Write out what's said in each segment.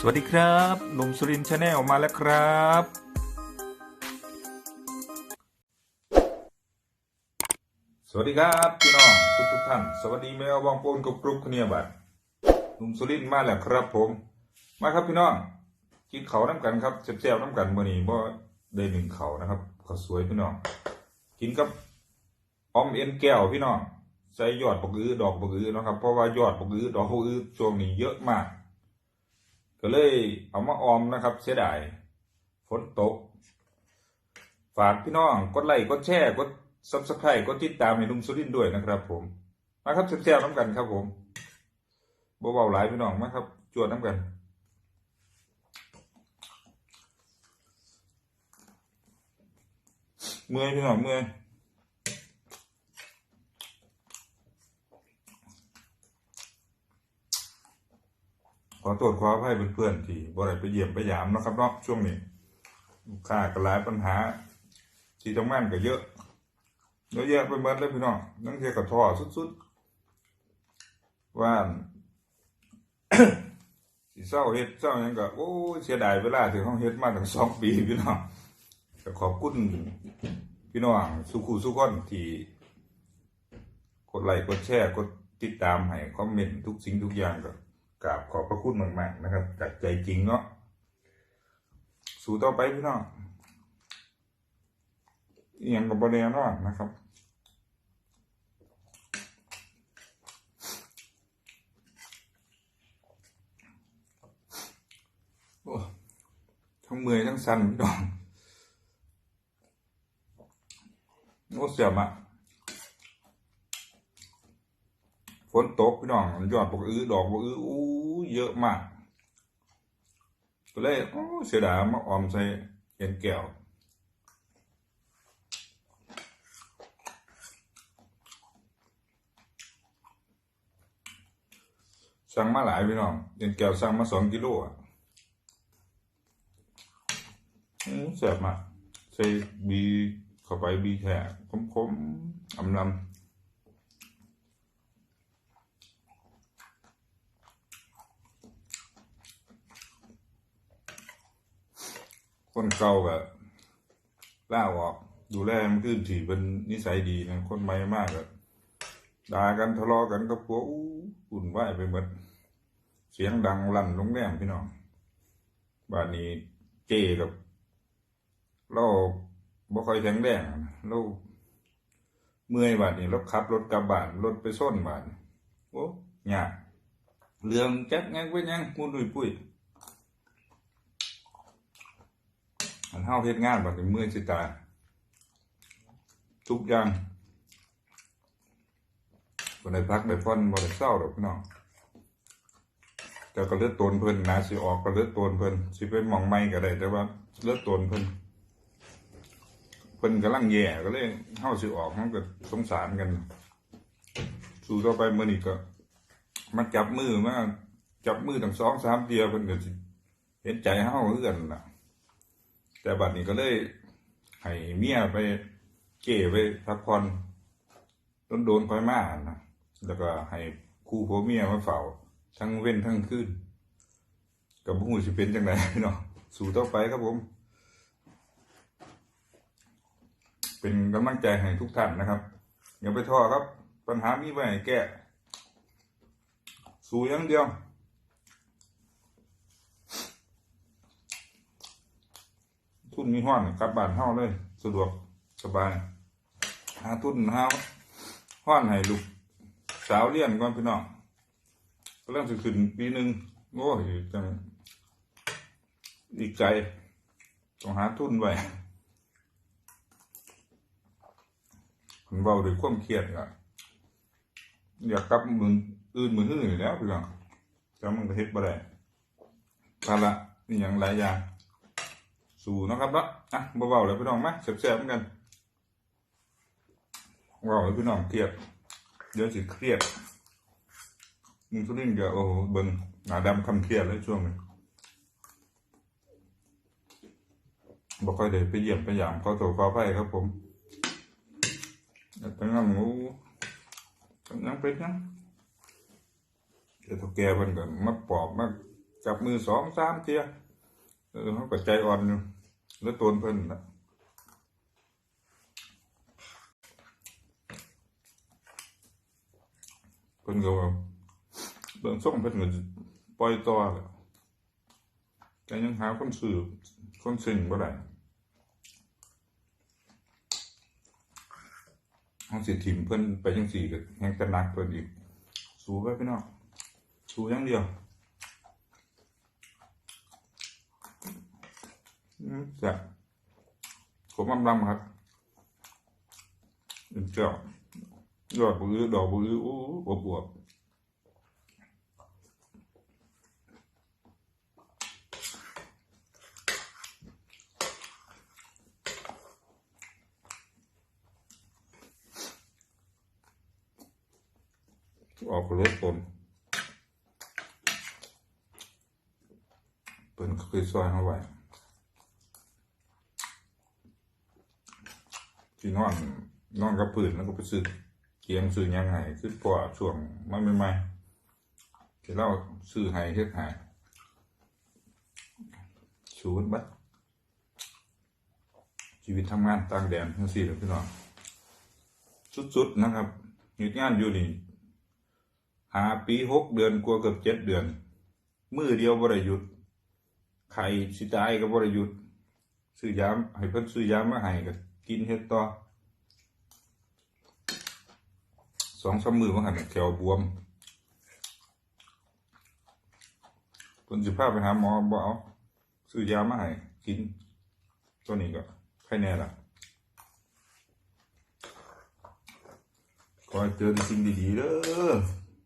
สวัสดีครับหนุ่มสุรินชาแนลมาแล้วครับ สวัสดีครับพี่น้องทุกทุกท่าน สวัสดีแมวบองปูนกับกรุ๊ปคเนียบัตหนุ่มสุรินมาแล้วครับผม มาครับพี่น้องกินเขาน้ำกันครับแซ่บๆน้ำกันมื่อนี้บ่ได้หนึ่งเขานะครับเขาสวยพี่น้องกินกับออมเอ็นแก้วพี่น้องใส่ยอดปกอือดอกปกอือนะครับเพราะว่ายอดปกอือดอกปกอือช่วงนี้เยอะมาก ก็เลยเอามาออมนะครับ เสียดายฝนตก ฝากพี่น้องกดไลค์กดแชร์กดซับสไครต์กดติดตามให้ลุงสุรินด้วยนะครับ ผมมาครับแซ่บๆน้ำกันครับ ผมบเบาๆหลายพี่น้องมาครับ จวดน้ำกันเมื่อยพี่น้องเมื่อย อโทษขออภัยเพื่อนๆที่บ่ได้ไปเยี่ยมไปยามนะครับเนาะช่วงนี้ลูกค้าก็หลายปัญหา ที่ทำงานก็เยอะเยอะแยะไปหมดเลยพี่น้องนั่งเทียกับท่อสุดๆว่าสิเศร้าเฮ็ดเศร้ายังก็โอ้เสียดายเวลาที่เขาเฮ็ดมาตั้งสองปีพี่น้องก็ขอบคุณพี่น้องสุขุสุขคนที่กดไลค์กดแชร์กดติดตามให้คอมเมนต์ทุกสิ่งทุกอย่างก็ กราบขอบพระคุณมากๆนะครับ จากใจจริงเนาะสู่ต่อไปพี่น้องอย่างกับบริเนอนนะครับโอ้ทั้งเมื่อยทั้งสั่นพี่น้องโอ้เสียมอะฝ นตกพี่น้องยอดปกอื้อดอกปกอื้ออู้เยอะมาก ก็เลยโอ้เสียดายมาออมใส่เย็นแก้วสั่งมาหลายพี่น้องเย็นแก้วสั่งมาสองกิโลอะอืมแซ่บมากใส่บีเข้าไปบีแท้คมๆอำลำ คนเก่าก็ล่าออก ดูแลมันขึ้นถี่เป็นนิสัยดีนะคนใหม่มากอะด่ากันทะเลาะกันก็กลัวอู้อุ่นวายไปหมดเสียงดังลั่นโรงแรมพี่น้องบ้านนี้เจกับเราบ่ค่อยแข็งแรงเราเมื่อยบาดนี้ราขับรถกลับบ้านรถไปส้นบาดนี้โอ้ยากเรื่องแจักยังเป็นยังมุนดุยปุ้ย อันเฮาเฮ็ดงานบาดนี้เมื่อยสิตายทุกอย่างบ่ได้พักได้ผ่อนบ่ได้เศร้าดอกพี่น้องแต่ก็เลือดตนเพิ่นนะสิออกก็เลือดตนเพิ่นสิเป็นมองไม่ก็ได้ แต่ว่าเลือดตนเพิ่นเพิ่นกำลังแย่ก็เลยเฮาสิออกมันก็สงสารกัน สู่ต่อไปเมื้อนี้ก็มาจับมือมาจับมือทั้งสองสามเดียวเพิ่นก็สิเห็นใจเฮาคือกันน่ะ แต่บัดนี้ก็เลยให้เมียไปเก้ไปพักผ่อนโดนโดนค่อยมานะแล้วก็ให้คู่ผัวเมียมาเฝ้าทั้งเว้นทั้งคืนก็บ่ฮู้สิเป็นจังไดเนาะสู่ต่อไปครับผม เป็นกำลังใจให้ทุกท่านนะครับ อย่าไปท้อครับ ปัญหามีไว้ให้แก้ สู้อย่างเดียว ทุ นมีห้อนกลับบ้านเฮาเลย สะดวกสบาย หาทุนหาห้อนให้ลูกสาวเรียนก่อนพี่น้องก็เริ่มสิขึ้นปีหนึ่งโอ้ยจังอีกใจต้องหาทุนไว้ผมเบาด้วยความเครียดอะอยากกลับมืออื่นมือหื้ออยู่แล้วพี่น้องแต่มันก็เฮ็ดบ่ได้ภาระนี่อย่างหลายอย่าง สูนะครับเนาะอะเบาๆเลยพี่น้องมาแซ่บๆเหมือนกันเบาเลยพี่น้องเครียดเดี๋ยวสิเครียดมึงสุดนี่เดี๋ยวโอ้โหเบิ่งหนาดำคำเครียดเลยช่วงนี้บ่ค่อยได้ไปเยี่ยมไปยามขอโทษขออภัยครับผมตั้งงั้นงูตั้งงั้นเป็นยังเดี๋ยวแกเพิ่นก็มาปอบมาจับมือสองสามเทียเออเขาก็ใจอ่อนอยู่ แล้วตัวเพิ่นนะเพิ่นก็ว่าเบิ่งส่งเพิ่นก็ปล่อยต่อแหล้วแต่ยังหาคนซื้อคนสิ่งบ่ได้เขาสิถิ่มเพิ่นไปจังสี่ก็แฮงจะนักเพิ่นอีก สู้ไปพี่น้องสู้อย่างเดียว อืมจ้ะผมอำลำครับเจ้ายอดบื้อดอกบืออู้อวบวบออกรถตนเป็นเคยซอยเข้าไว้ ที่นอนนอนกับพื้นแล้วก็ไปซื้อเกียงซื้อยังไงซื้อปอช่วงมันใหม่ๆที่เราซื้อให้เฮ็ดให้ชูนบัดชีวิตทำงานต่างแดนทั้งสี่เลยพี่น้องสุดๆนะครับหตุงานอยู่นี่หาปีหกเดือนกว่าเกือบเจ็ดเดือน มือเดียวบริยุทธ์ไข่สิตายก็บริยุทธ์ซื้อยามให้เพิ่นซื้อยามมาให้ก็ กินเฮ็ดต่อสองสามมือมาหันแขวบวมเพิ่นสิพาไปหาหมอบ่เอาซื้อยามาให้กิน ตัวนี้ก็ใครแน่ล่ะขอให้เจอแต่สิ่งดีๆเด้อ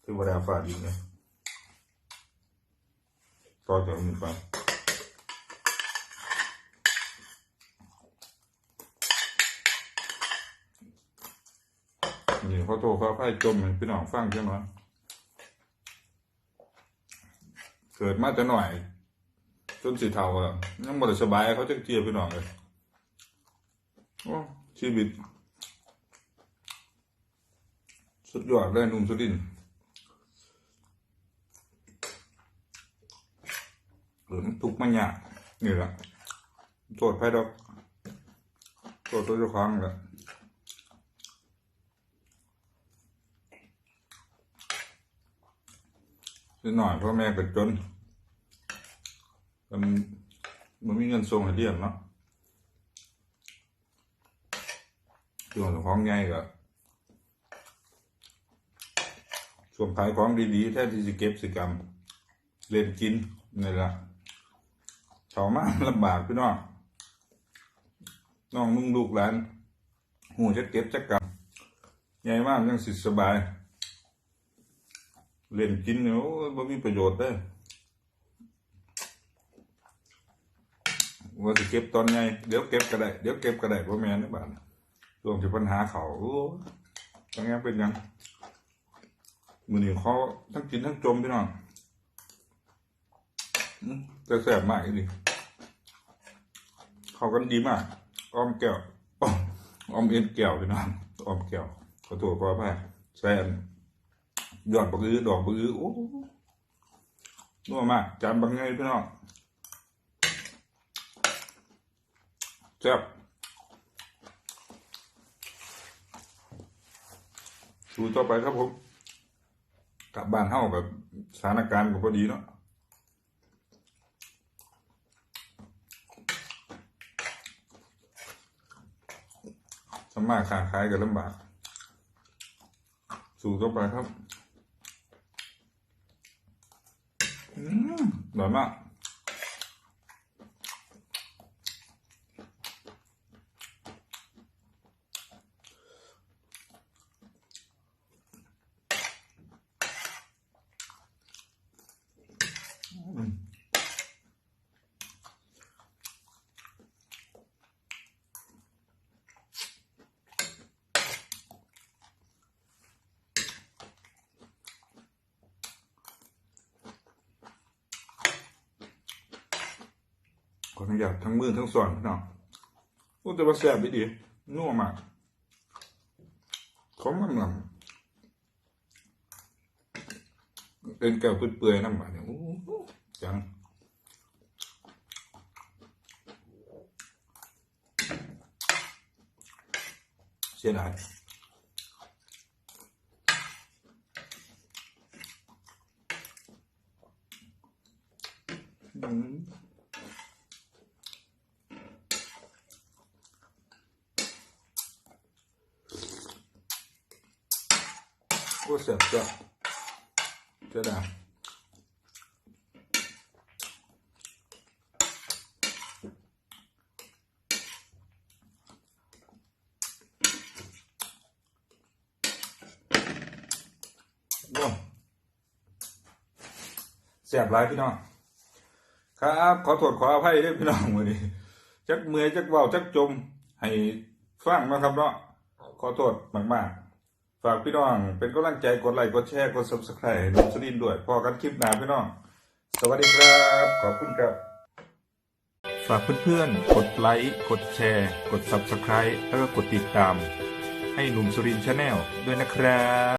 เทวดาฝ่าดินเลยต่อจากนี้ไป นี่เขาโทรเขาไพ่จมให้พี่น้องฟังใช่ไหมเกิดมาจะหน่อย จนสีเทาอะยังบ่ได้สบายเขาจะเจียพี่น้องเลยโอ้ชีวิต สุดยอดเลยนุ่มสุดินหรือมันทุกมันยากนี่แหละโทษไพ่ดอกโทษตัวเจ้าของแหละ นิดหน่อยพ่อแม่ก็จนมันมันมีเงินส่งให้เรียนเนาะส่วนของไงก็ส่วนขายของดีๆแท้ที่จะเก็บสิกรรม เล่นกินนี่แหละชาวมากลำบากพี่น้องน้องนุ่งลูกหลานหูจะเก็บจะกลับใหญ่มากยังสิสบาย เล่นกินเนี่ยโอ้ยบ่มีประโยชน์เด้ว่าสิเก็บตอนไงเดี๋ยวเก็บก็ได้ เดี๋ยวเก็บก็ได้พ่อแม่นบ้านช่วงที่ปัญหาเขาทั้งนี้เป็นยังมือนี้เขาทั้งกินทั้งจมพี่น้องแต่แสบมากเลยเขากันดีมากอ้อมแก้วอ้อมอ้อมเอ็นแก้วพี่น้องอ้อมแก้วขอโทษขออภัยแซน ยอดบักอื้อดอกบักอื้อโอ้นัวมากจานบางไงพี่น้องแซ่บดูต่อไปครับผมกลับบ้านเฮากับสถานการณ์ก็พอดีเนาะสมมาค้าขายกันลำบาก สู่ต่อไปครับ อื มอ ร่อยมากขออนุญาตทั้งมือทั้งส่วนพี่น้องโอ้แต่ว่าแซ่บดีนัวมากของมันลำเป็นแก้วเปื่อยๆน้ำบาดเนี่ยโอ้จสียงเสียดายอืม อ้เสียบเสียบเสียดายร่วมเสียบหลายพี่น้องครับขอโทษขออภัยด้วยพี่น้องมือนี้จักเมื่อยจักเว้าจักจม ให้ฟังนะครับเนาะขอโทษมากๆ ฝากพี่น้อง เป็นกำลังใจกดไลค์กดแชร์กด subscribe ให้น้องสลินด้วยพอกันคลิปหน้าพี่น้อง สวัสดีครับ ขอบคุณครับ ฝากเพื่อนๆ กดไลค์ กดแชร์ กด subscribe แล้วก็กดติดตาม ให้หนุ่มสุรินชาแนลด้วยนะครับ